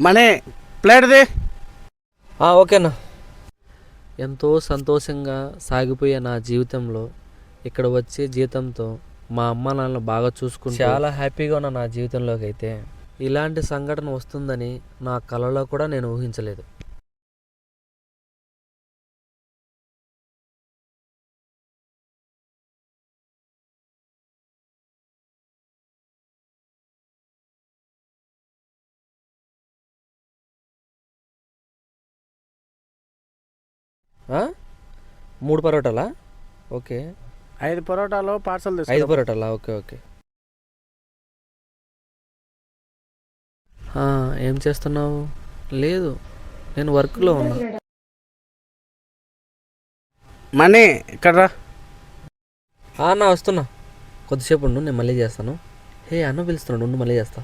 Money ప్లేట్ది ఆ, ఓకేనా. ఎంతో సంతోషంగా సాగిపోయే నా జీవితంలో ఇక్కడ వచ్చే జీతంతో మా అమ్మ నాన్న బాగా చూసుకుంటూ చాలా హ్యాపీగా ఉన్న నా జీవితంలోకి అయితే ఇలాంటి సంఘటన వస్తుందని నా కలలో కూడా నేను ఊహించలేదు. మూడు పరోటాలా? ఓకే. ఐదు పరోటాలు పార్సల్ ఐదు పరోటాలా? Okay okay. ఏం చేస్తున్నావు? లేదు నేను వర్క్లో ఉన్నా. మనీ ఇక్కడ రా. వస్తున్నా. కొద్దిసేపు ఉండు నేను మళ్ళీ చేస్తాను. హే అన్న పిలుస్తున్నాడు ఉండు మళ్ళీ చేస్తా.